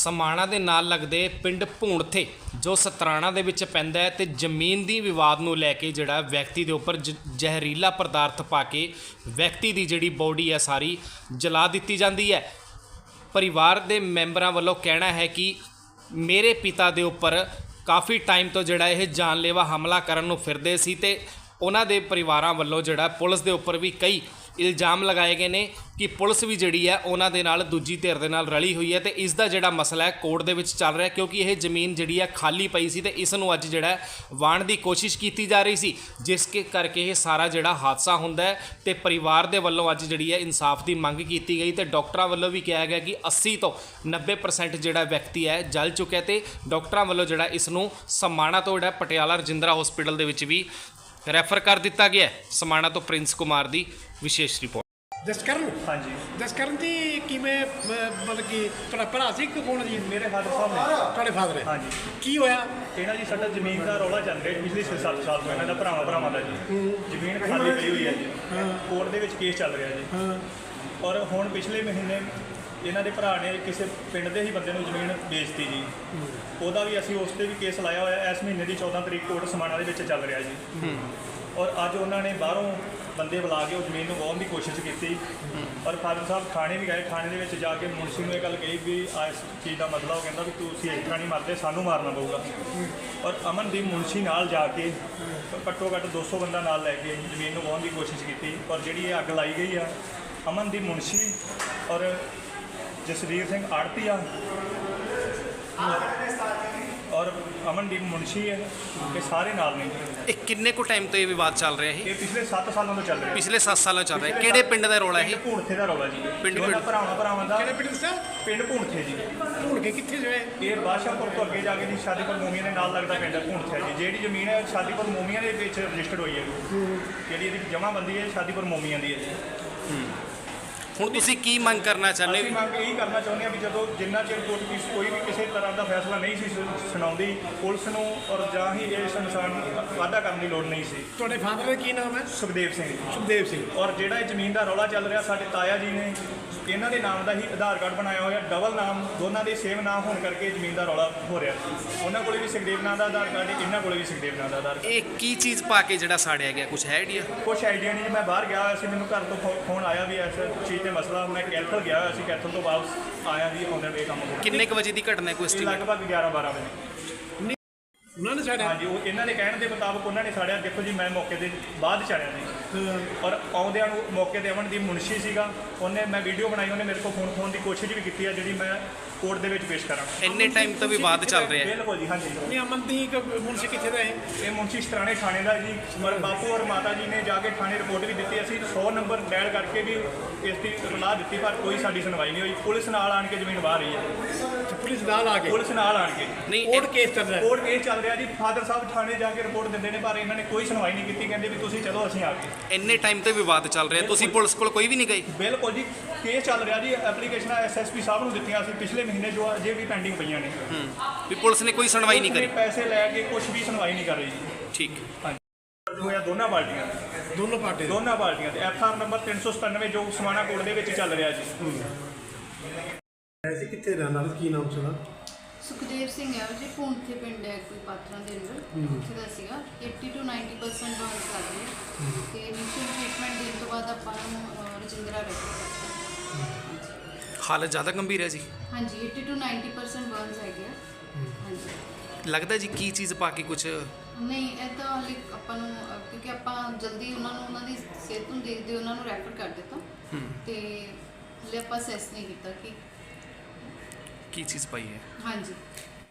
ਸਮਾਣਾ ਦੇ ਨਾਲ ਲੱਗਦੇ ਪਿੰਡ ਭੂਣਥੇ ਜੋ ਸਤਰਾਣਾ ਦੇ ਵਿੱਚ ਪੈਂਦਾ ਹੈ ਤੇ ਜ਼ਮੀਨ ਦੀ ਵਿਵਾਦ ਨੂੰ ਲੈ ਕੇ ਜਿਹੜਾ ਵਿਅਕਤੀ ਦੇ ਉੱਪਰ ਜ- ਜ਼ਹਿਰੀਲਾ ਪਦਾਰਥ ਪਾ ਕੇ ਵਿਅਕਤੀ ਦੀ ਜਿਹੜੀ ਬੋਡੀ ਹੈ ਸਾਰੀ ਜਲਾ ਦਿੱਤੀ ਜਾਂਦੀ ਹੈ। ਪਰਿਵਾਰ ਦੇ ਮੈਂਬਰਾਂ ਵੱਲੋਂ ਕਹਿਣਾ ਹੈ ਕਿ ਮੇਰੇ ਪਿਤਾ ਦੇ ਉੱਪਰ ਕਾਫੀ ਟਾਈਮ ਤੋਂ ਜਿਹੜਾ ਇਹ ਜਾਨਲੇਵਾ ਹਮਲਾ ਕਰਨ ਨੂੰ ਫਿਰਦੇ ਸੀ ਤੇ ਉਹਨਾਂ ਦੇ ਪਰਿਵਾਰਾਂ ਵੱਲੋਂ ਜਿਹੜਾ ਪੁਲਿਸ ਦੇ ਉੱਪਰ ਵੀ ਕਈ ਇਲਜ਼ਾਮ ਲਗਾਏ ਗਏ ਨੇ ਕਿ ਪੁਲਿਸ ਵੀ ਜਿਹੜੀ ਹੈ ਉਹਨਾਂ ਦੇ ਨਾਲ, ਦੂਜੀ ਧਿਰ ਦੇ ਨਾਲ ਰਲੀ ਹੋਈ ਹੈ ਤੇ ਇਸ ਦਾ ਜਿਹੜਾ ਮਸਲਾ ਹੈ ਕੋਰਟ ਦੇ ਵਿੱਚ ਚੱਲ ਰਿਹਾ ਕਿਉਂਕਿ ਇਹ ਜ਼ਮੀਨ ਜਿਹੜੀ ਹੈ ਖਾਲੀ ਪਈ ਸੀ ਤੇ ਇਸ ਨੂੰ ਅੱਜ ਜਿਹੜਾ ਹੈ ਵਾਣ ਦੀ ਕੋਸ਼ਿਸ਼ ਕੀਤੀ ਜਾ ਰਹੀ ਸੀ, ਜਿਸ ਕੇ ਕਰਕੇ ਇਹ ਸਾਰਾ ਜਿਹੜਾ ਹਾਦਸਾ ਹੁੰਦਾ ਹੈ ਤੇ ਪਰਿਵਾਰ ਦੇ ਵੱਲੋਂ ਅੱਜ ਜਿਹੜੀ ਹੈ ਇਨਸਾਫ ਦੀ ਮੰਗ ਕੀਤੀ ਗਈ ਤੇ ਡਾਕਟਰਾਂ ਵੱਲੋਂ ਵੀ ਕਿਹਾ ਗਿਆ ਕਿ 80 ਤੋਂ 90% ਜਿਹੜਾ ਵਿਅਕਤੀ ਹੈ ਜਲ ਚੁੱਕਿਆ ਤੇ ਡਾਕਟਰਾਂ ਵੱਲੋਂ ਜਿਹੜਾ ਇਸ ਨੂੰ ਸਮਾਣਾ ਤੋਂ ਜਿਹੜਾ ਪਟਿਆਲਾ ਰਜਿੰਦਰਾ ਹਸਪੀਟਲ ਦੇ ਵਿੱਚ ਵੀ ਰੈਫਰ ਕਰ ਦਿੱਤਾ ਗਿਆ ਸਮਾਣਾ ਤੋਂ ਪ੍ਰਿੰਸ ਕੁਮਾਰ ਦੀ ਵਿਸ਼ੇਸ਼ ਰਿਪੋਰਟ ਜਸਕਰਨ ਹਾਂਜੀ। ਜਸਕਰਨ ਜੀ ਕਿਵੇਂ ਮਤਲਬ ਕਿ ਤੁਹਾਡਾ ਭਰਾ ਸੀ ਕਿ ਕੌਣ ਜੀ? ਮੇਰੇ ਫਾਦਰ ਸਾਹਿਬ ਨੇ। ਤੁਹਾਡੇ ਫਾਦਰ ਹੈ ਹਾਂਜੀ। ਕੀ ਹੋਇਆ? ਇਹਨਾਂ ਜੀ ਸਾਡਾ ਜ਼ਮੀਨ ਦਾ ਰੌਲਾ ਚੱਲ ਰਿਹਾ ਪਿਛਲੇ 6-7 ਸਾਲ ਤੋਂ ਇਹਨਾਂ ਦਾ ਭਰਾਵਾਂ ਭਰਾਵਾਂ ਦਾ ਜੀ। ਜ਼ਮੀਨ ਖਾਲੀ ਪਈ ਹੋਈ ਹੈ ਜੀ। ਕੋਰਟ ਦੇ ਵਿੱਚ ਕੇਸ ਚੱਲ ਰਿਹਾ ਜੀ। ਔਰ ਹੁਣ ਪਿਛਲੇ ਮਹੀਨੇ ਇਹਨਾਂ ਦੇ ਭਰਾ ਨੇ ਕਿਸੇ ਪਿੰਡ ਦੇ ਹੀ ਬੰਦੇ ਨੂੰ ਜ਼ਮੀਨ ਵੇਚਤੀ ਜੀ। ਉਹਦਾ ਵੀ ਅਸੀਂ ਉਸ ਤੇ ਵੀ ਕੇਸ ਲਾਇਆ ਹੋਇਆ ਇਸ ਮਹੀਨੇ ਦੀ 14 ਤਰੀਕ ਕੋਰਟ ਸਮਾਣਾ ਦੇ ਵਿੱਚ ਚੱਲ ਰਿਹਾ ਜੀ। ਔਰ ਅੱਜ ਉਹਨਾਂ ਨੇ ਬਾਹਰੋਂ ਬੰਦੇ ਬੁਲਾ ਕੇ ਉਹ ਜ਼ਮੀਨ ਨੂੰ ਵਾਹਣ ਦੀ ਕੋਸ਼ਿਸ਼ ਕੀਤੀ। ਔਰ ਫਾਦਰ ਸਾਹਿਬ ਥਾਣੇ ਵੀ ਗਏ। ਥਾਣੇ ਦੇ ਵਿੱਚ ਜਾ ਕੇ ਮੁਨਸ਼ੀ ਨੂੰ ਇਹ ਗੱਲ ਕਹੀ ਵੀ ਇਸ ਚੀਜ਼ ਦਾ ਮਤਲਬ ਉਹ ਕਹਿੰਦਾ ਵੀ ਤੁਸੀਂ ਇਸ ਤਰ੍ਹਾਂ ਨਹੀਂ ਮਰਦੇ, ਸਾਨੂੰ ਮਾਰਨਾ ਪਊਗਾ। ਔਰ ਅਮਨਦੀਪ ਮੁਨਸ਼ੀ ਨਾਲ ਜਾ ਕੇ ਘੱਟੋ ਘੱਟ 200 ਬੰਦਾ ਨਾਲ ਲੈ ਕੇ ਜ਼ਮੀਨ ਨੂੰ ਵਾਹਣ ਦੀ ਕੋਸ਼ਿਸ਼ ਕੀਤੀ। ਔਰ ਜਿਹੜੀ ਇਹ ਅੱਗ ਲਾਈ ਗਈ ਆ, ਅਮਨਦੀਪ ਮੁਨਸ਼ੀ ਔਰ ਜਸਵੀਰ ਸਿੰਘ ਆੜਤੀਆ ਔਰ ਅਮਨਦੀਪ ਮੁਨਸ਼ੀ ਹੈ ਇਹ ਸਾਰੇ ਨਾਲ ਨੇ। ਇਹ ਕਿੰਨੇ ਕੁ ਟਾਈਮ ਤੋਂ ਇਹ ਵਿਵਾਦ ਚੱਲ ਰਿਹਾ ਇਹ? ਇਹ ਪਿਛਲੇ 7 ਸਾਲਾਂ ਤੋਂ ਚੱਲ ਰਿਹਾ। ਪਿਛਲੇ 7 ਸਾਲਾਂ ਚੱਲ ਰਿਹਾ। ਕਿਹੜੇ ਪਿੰਡ ਦਾ ਰੌਲਾ ਇਹ? ਭੂਣਥੇ ਦਾ ਰੌਲਾ ਜੀ। ਪਿੰਡ- ਦੋਨਾਂ ਪਿੰਡ। ਭਰਾਵਾਂ ਭਰਾਵਾਂ ਦਾ। ਕਿਹੜੇ ਪਿੰਡ ਦਾ ਪਿੰਡ ਭੂਣਥੇ ਜੀ। ਢੂੰਡ ਕੇ ਕਿੱਥੇ ਜੋ ਹੈ? ਇਹ ਬਾਦਸ਼ਾਹਪੁਰ ਤੋਂ ਅੱਗੇ ਜਾ ਕੇ ਜੀ ਸ਼ਾਦੀਪੁਰ ਮੂਮੀਆਂ ਦੇ ਨਾਲ ਲੱਗਦਾ ਪਿੰਡ ਹੈ ਭੂਣਥੇ ਜੀ। ਜਿਹੜੀ ਜ਼ਮੀਨ ਹੈ ਸ਼ਾਦੀਪੁਰ ਮੂਮੀਆਂ ਦੇ ਵਿੱਚ ਰਜਿਸਟਰਡ ਹੋਈ ਹੈ। ਜਿਹੜੀ ਇਹਦੀ ਜਮ੍ਹਾਂਬੰਦੀ ਹੈ ਸ਼ਾਦੀਪੁਰ ਮੂਮੀਆਂ ਦੀ ਹੈ ਜੀ। ਹੁਣ ਤੁਸੀਂ ਕੀ ਮੰਗ ਕਰਨਾ ਚਾਹੁੰਦੇ ਅਸੀਂ ਹੋ ਮੰਗ ਇਹੀ ਕਰਨਾ ਚਾਹੁੰਦੇ ਹਾਂ ਵੀ ਜਦੋਂ ਜਿੰਨਾ ਚਿਰ ਕੋਰਟ ਕਿਸ ਕੋਈ ਵੀ ਕਿਸੇ ਤਰ੍ਹਾਂ ਦਾ ਫੈਸਲਾ ਨਹੀਂ ਸੀ ਸੁ- ਸੁਣਾਉਂਦੀ ਪੁਲਿਸ ਨੂੰ ਔਰ ਜਾਂ ਹੀ ਇਸ ਇਨਸਾਨ ਨੂੰ ਵਾਅਦਾ ਕਰਨ ਦੀ ਲੋੜ ਨਹੀਂ ਸੀ। ਤੁਹਾਡੇ ਫਾਦਰ ਦਾ ਕੀ ਨਾਮ ਹੈ? ਸੁਖਦੇਵ ਸਿੰਘ ਜੀ। ਸੁਖਦੇਵ ਸਿੰਘ। ਔਰ ਜਿਹੜਾ ਇਹ ਜ਼ਮੀਨ ਦਾ ਰੌਲਾ ਚੱਲ ਰਿਹਾ ਸਾਡੇ ਤਾਇਆ ਜੀ ਨੇ ਇਹਨਾਂ ਦੇ ਨਾਮ ਦਾ ਹੀ ਆਧਾਰ ਕਾਰਡ ਬਣਾਇਆ ਹੋਇਆ। ਡਬਲ ਨਾਮ ਦੋਨਾਂ ਦੇ ਸੇਮ ਨਾਮ ਹੋਣ ਕਰਕੇ ਜ਼ਮੀਨ ਦਾ ਰੌਲਾ ਹੋ ਰਿਹਾ। ਸੀ ਉਹਨਾਂ ਕੋਲੇ ਵੀ ਸੁਖਦੇਵ ਨਾਂ ਦਾ ਆਧਾਰ ਕਾਰਡ ਹੈ ਇਹਨਾਂ ਕੋਲੇ ਵੀ ਸੁਖਦੇਵ ਨਾਂ ਦਾ ਆਧਾਰ ਕਾਰਡ ਇਹ ਕੀ ਚੀਜ਼ ਪਾ ਕੇ ਜਿਹੜਾ ਸਾੜਿਆ ਗਿਆ? ਕੁਝ ਹੈ ਆਈਡੀਆ ਕੁਛ ਆਈਡੀਆ ਨਹੀਂ ਮੈਂ ਬਾਹਰ ਗਿਆ ਹੋਇਆ ਸੀ ਮੈਨੂੰ ਘਰ ਤੋਂ ਫੋਨ ਆਇਆ ਵੀ ਇਸ ਚੀਜ਼ ਤੇ ਮਸਲਾ ਮੈਂ ਕੈਥਲ ਗਿਆ ਹੋਇਆ ਸੀ ਕੈਥਲ ਤੋਂ ਵਾਪਸ ਆਇਆ ਵੀ ਆਉਂਦੇ ਵੇ ਕੰਮ ਕਿੰਨੇ ਕੁ ਵਜੇ ਦੀ ਘਟਨਾ ਹੈ ਕੋਈ ਇਹ estimate? ਲਗਭਗ 11 12 ਵਜੇ। ਉਹਨਾਂ ਨੇ ਸਾਡਾ ਹਾਂਜੀ ਉਹ ਇਹਨਾਂ ਦੇ ਕਹਿਣ ਦੇ ਮੁਤਾਬਕ ਉਹਨਾਂ ਨੇ ਸਾੜਿਆ। ਦੇਖੋ ਜੀ ਮੈਂ ਮੌਕੇ ਦੇ ਬਾਅਦ ਚੜਿਆ ਜੀ ਔਰ ਆਉਂਦਿਆਂ ਨੂੰ ਮੌਕੇ ਤੇ ਅਮਨਦੀਪ ਮੁਨਸ਼ੀ ਸੀਗਾ। ਉਹਨੇ ਮੈਂ ਵੀਡੀਓ ਬਣਾਈ ਉਹਨੇ ਮੇਰੇ ਕੋਲ ਫੋਨ ਫੋਨ ਦੀ ਕੋਸ਼ਿਸ਼ ਵੀ ਕੀਤੀ ਹੈ ਜਿਹੜੀ ਮੈਂ ਕੋਰਟ ਦੇ ਵਿੱਚ ਪੇਸ਼ ਕਰਾਂ ਇੰਨੇ ਟਾਈਮ ਤੋਂ ਵਿਵਾਦ ਚੱਲ ਰਿਹਾ ਹੈ? ਬਿਲਕੁਲ ਜੀ ਹਾਂਜੀ। ਨਹੀਂ ਅਮਨਦੀਪ ਮੁਨਸੀ ਕਿੱਥੇ ਦਾ ਹੈ? ਇਹ ਮੁਨਸ਼ੀ ਸਤਰਾਣੇ ਥਾਣੇ ਦਾ ਜੀ ਮਰ ਬਾਪੂ ਔਰ ਮਾਤਾ ਜੀ ਨੇ ਜਾ ਕੇ ਥਾਣੇ ਰਿਪੋਰਟ ਵੀ ਦਿੱਤੀ ਅਸੀਂ 100 ਨੰਬਰ ਡਾਇਲ ਕਰਕੇ ਵੀ ਇਸ ਦੀ ਇਤਲਾਹ ਦਿੱਤੀ ਪਰ ਕੋਈ ਸਾਡੀ ਸੁਣਵਾਈ ਨਹੀਂ ਹੋਈ। ਪੁਲਿਸ ਨਾਲ ਆਣ ਕੇ ਜ਼ਮੀਨ ਵਾਹ ਰਹੀ ਹੈ। ਪੁਲਿਸ ਨਾਲ ਆ ਕੇ? ਪੁਲਿਸ ਨਾਲ ਆਣ ਕੇ। ਨਹੀਂ ਕੋਰਟ ਕੇਸ ਚੱਲ ਰਿਹਾ। ਕੋਰਟ ਕੇਸ ਚੱਲ ਰਿਹਾ ਜੀ। ਫਾਦਰ ਸਾਹਿਬ ਥਾਣੇ ਜਾ ਕੇ ਰਿਪੋਰਟ ਦਿੰਦੇ ਨੇ ਪਰ ਇਹਨਾਂ ਨੇ ਕੋਈ ਸੁਣਵਾਈ ਨਹੀਂ ਕੀਤੀ। ਕਹਿੰਦੇ ਵੀ ਤੁਸੀਂ ਚਲੋ ਅਸੀਂ ਆ ਗਏ। ਇੰਨੇ ਟਾਈਮ ਤੋਂ ਵਿਵਾਦ ਚੱਲ ਰਿਹਾ। ਤੁਸੀਂ ਪੁਲਿਸ ਕੋਲ ਕੋਈ ਵੀ ਨਹੀਂ ਗਏ? ਬਿਲਕੁਲ ਜੀ। ਕੇਸ ਚੱਲ ਰਿਹਾ ਜੀ ਐਪਲੀਕੇਸ਼ਨਾਂ ਐਸਐਸਪੀ ਸਾਹਿਬ ਨੂੰ ਦਿੱਤੀਆਂ ਸੀ ਪਿਛਲੇ ਮਹੀਨੇ ਜੋ ਅਜੇ ਵੀ ਪੈਂਡਿੰਗ ਪਈਆਂ ਨੇ। ਹੂੰ ਵੀ ਪੁਲਿਸ ਨੇ ਕੋਈ ਸੁਣਵਾਈ ਨਹੀਂ ਕਰੀ। ਪੈਸੇ ਲੈ ਕੇ ਕੁਝ ਵੀ ਸੁਣਵਾਈ ਨਹੀਂ ਕਰ ਰਹੀ ਜੀ। ਠੀਕ। ਜੋ ਹੋਇਆ ਦੋਨਾਂ ਪਾਰਟੀਆਂ ਦਾ। ਦੋਨੋਂ ਪਾਰਟੀ ਦੋਨਾਂ ਪਾਰਟੀਆਂ ਤੇ ਐਫਆਰ ਨੰਬਰ 397 ਜੋ ਸਮਾਣਾ ਕੋਰਟ ਦੇ ਵਿੱਚ ਚੱਲ ਰਿਹਾ ਜੀ। ਐਸੇ ਕਿੱਥੇ ਰਹਿਣ ਵਾਲੇ? ਕੀ ਨਾਮ ਸੀ ਉਹਦਾ ਸੁਖਦੇਵ ਸਿੰਘ ਹੈ ਉਹ ਜੀ ਪੂੰਠੇ ਪਿੰਡ ਹੈ ਕੋਈ ਪਾਤਰਾਂ ਦੇ ਅੰਦਰ। ਉੱਥੇ ਦਾ ਸੀਗਾ। 80 ਤੋਂ 90% ਬਰਨਸ ਲੱਗ ਗਏ ਤੇ ਇਨੀਸ਼ੀਅਲ ਟ੍ਰੀਟਮੈਂਟ ਦੇਣ ਤੋਂ ਬਾਅਦ ਆਪਾਂ ਨੂੰ ਅਹ, ਰਜਿੰਦਰਾ ਰੈਫਰ ਕਰਤਾ। ਹਾਲਤ ਜ਼ਿਆਦਾ ਗੰਭੀਰ ਹੈ ਜੀ। ਹਾਂਜੀ 80 ਤੋਂ 90% ਬਰਨਸ ਹੈਗੇ ਆ। ਹਾਂਜੀ। ਲੱਗਦਾ ਜੀ ਕੀ ਚੀਜ਼ ਪਾ ਕੇ ਕੁਝ ਨਹੀਂ ਇਹ ਤਾਂ ਹਾਲੇ ਆਪਾਂ ਨੂੰ ਅਹ, ਕਿਉਂਕਿ ਆਪਾਂ ਜਲਦੀ ਉਹਨਾਂ ਨੂੰ ਉਹਨਾਂ ਦੀ ਸਿਹਤ ਨੂੰ ਦੇਖਦੇ ਉਹਨਾਂ ਨੂੰ ਰੈਫਰ ਕਰ ਦਿੱਤਾ। ਤੇ ਹਲੇ ਆਪਾਂ ਅਸੈਸ ਨਹੀਂ ਕੀਤਾ ਕਿ ਕੀ ਚੀਜ਼ ਪਾਈ ਹੈ? ਹਾਂਜੀ।